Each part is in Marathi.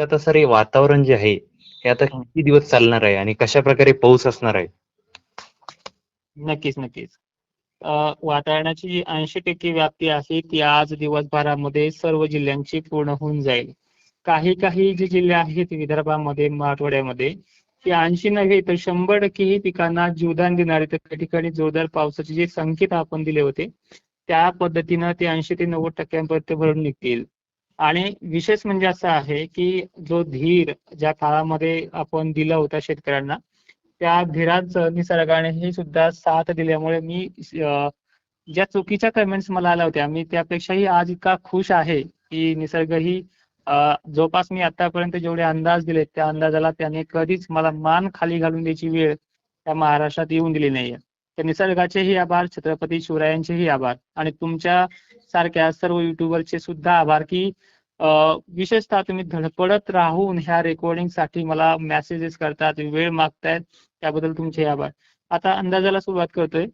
एकंदरीत आता सर हे वातावरण जे आहे हे आता. किती दिवस चालणार आहे आणि कशा प्रकारे पाऊस असणार आहे? नक्कीच नक्कीच. वातावरणाची ऐंशी टक्के व्याप्ती आहे ती आज दिवसभरामध्ये सर्व जिल्ह्यांची पूर्ण होऊन जाईल. काही काही जे जिल्हे आहेत विदर्भामध्ये मराठवाड्यामध्ये ते ऐंशी नव्हे तर शंभर टक्के ही पिकांना जीवदान देणारे तर त्या ठिकाणी जोरदार पावसाचे जे संकेत आपण दिले होते त्या पद्धतीनं ते ऐंशी ते नव्वद टक्क्यांपर्यंत भरून निघतील. आणि विशेष म्हणजे असं आहे की जो धीर ज्या काळामध्ये आपण दिला होता शेतकऱ्यांना त्या धीराचं निसर्गाने हे सुद्धा साथ दिल्यामुळे मी ज्या चुकीच्या कमेंट्स मला आल्या होत्या मी त्यापेक्षाही आज इतका खुश आहे की निसर्ग ही जोपास जवळपास मी आतापर्यंत जेवढे अंदाज दिले त्या अंदाजाला त्याने कधीच मला मान खाली घालून द्यायची वेळ त्या महाराष्ट्रात येऊन दिली नाहीये. तर निसर्गाचेही आभार छत्रपती शिवरायांचेही आभार. आणि तुमच्या सारख्या सर्व युट्यूबरचे सुद्धा आभार की विशेषतः तुम्ही धडपडत राहून ह्या रेकॉर्डिंगसाठी मला मेसेजेस करतात वेळ मागतायत त्याबद्दल तुमचे आभार. आता अंदाजाला सुरुवात करतोय.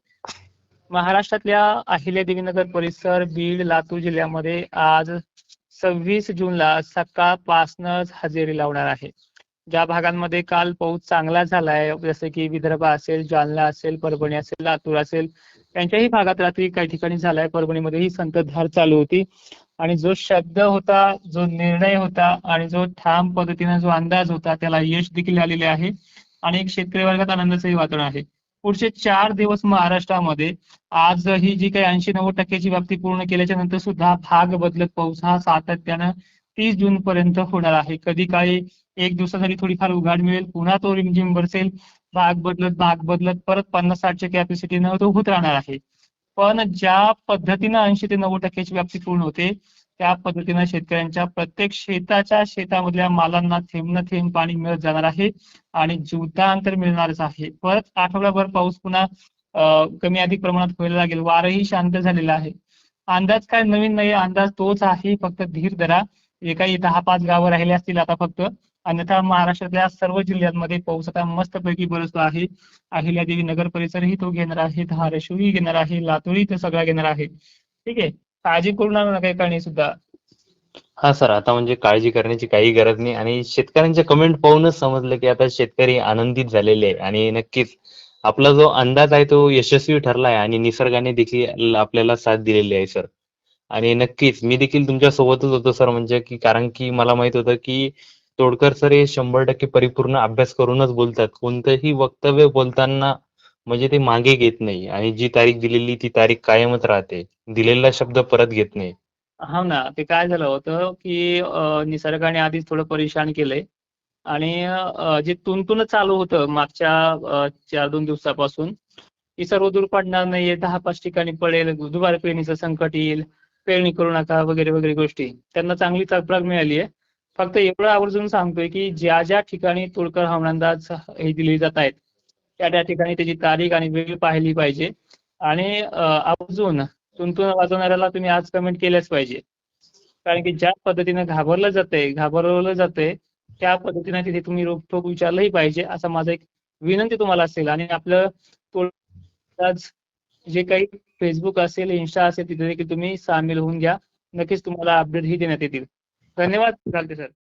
महाराष्ट्रातल्या अहिल्यादेवीनगर परिसर बीड लातूर जिल्ह्यामध्ये आज सव्वीस जूनला सकाळपासूनच हजेरी लावणार आहे. ज्या भागांमध्ये काल पाऊस चांगला झालाय जसं की विदर्भ असेल जालना असेल परभणी असेल लातूर असेल त्यांच्याही भागात रात्री काही ठिकाणी झालाय. परभणीमध्ये ही संततधार चालू होती. आणि जो शब्द होता जो निर्णय होता आणि जो ठाम पद्धतीने जो अंदाज होता त्याला यश देखील आलेले आहे. आणि एक शेतकरी वर्गात आनंदाचंही वातावरण आहे. पुढचे चार दिवस महाराष्ट्रामध्ये आज ही जी काही ऐंशी नव्वद टक्क्याची व्याप्ती पूर्ण केल्याच्यानंतर सुद्धा भाग बदलत पाऊस हा सातत्यानं तीस जून पर्यंत होणार आहे. कधी काही एक दिवसासाठी थोडीफार उघाड मिळेल. पुन्हा तो रिमझिम बरसेल. भाग बदलत भाग बदलत परत पन्नास साठच्या कॅपॅसिटीनं तो होत राहणार आहे. पण ज्या पद्धतीनं ऐंशी ते नव्वद टक्क्याची व्याप्ती पूर्ण होते त्या पद्धतीनं शेतकऱ्यांच्या प्रत्येक शेताच्या शेतामधल्या मालांना थेंब न थेंब पाणी मिळत जाणार आहे आणि जीवदान मिळणारच आहे. परत आठवडाभर पाऊस पुन्हा कमी अधिक प्रमाणात व्हायला लागेल. वारही शांत झालेला आहे. अंदाज काय नवीन नाही अंदाज तोच आहे. फक्त धीर धरा. जे काही दहा पाच गावं राहिले असतील आता फक्त अन्यथा महाराष्ट्रातल्या सर्व जिल्ह्यांमध्ये पाऊस आता मस्तपैकी बरसतो आहे. अहिल्यादेवी नगर परिसरही तो घेणार आहे धाराशिवही घेणार आहे लातूरही तो सगळा घेणार आहे. ठीक आहे? काळजी करू नका काही कारणी सुद्धा. हा सर आता म्हणजे काळजी करण्याची काही गरज नाही आणि शेतकऱ्यांचे कमेंट पाहूनच समजलं की आता शेतकरी आनंदित झालेले आहे आणि नक्कीच आपला जो अंदाज आहे तो यशस्वी ठरला आहे आणि निसर्गाने देखील आपल्याला साथ दिलेली आहे सर. आणि नक्कीच मी देखील तुमच्या सोबतच होतो सर. म्हणजे की कारण की मला माहीत होतं की तोडकर सर हे शंभर टक्के परिपूर्ण अभ्यास करूनच बोलतात. कोणतंही वक्तव्य बोलताना म्हणजे ते मागे घेत नाही आणि जी तारीख दिलेली ती तारीख कायमच राहते. दिलेला शब्द परत घेत नाही. हा ना. ते काय झालं होतं की निसर्गाने आधीच थोडं परेशान केलंय आणि जे तुंतुन चालू होतं मागच्या चार दोन दिवसापासून की सर्व दूर पडणार नाहीये. दहा पाच ठिकाणी पडेल दुबार पेरणीचं संकट येईल. पेरणी करू नका वगैरे वगैरे गोष्टी. त्यांना चांगली चपराक मिळाली आहे फक्त एवढं आवर्जून सांगतोय की ज्या ज्या ठिकाणी तुळकर हवामानंदाज हे दिले जात आहेत त्या त्या ठिकाणी त्याची तारीख आणि वेळ पाहिली पाहिजे. आणि आवर्जून तुंतुन वाजवणाऱ्याला तुम्ही आज कमेंट केल्याच पाहिजे. कारण की ज्या पद्धतीने घाबरलं जातंय घाबरवलं जातंय त्या पद्धतीने तिथे तुम्ही रोखोक विचारलंही पाहिजे असा माझा एक विनंती तुम्हाला असेल. आणि आपलं जे काही फेसबुक असेल इन्स्टा असेल तिथे देखील तुम्ही सामील होऊन घ्या. नक्कीच तुम्हाला अपडेट ही देण्यात येतील. धन्यवाद चालते सर.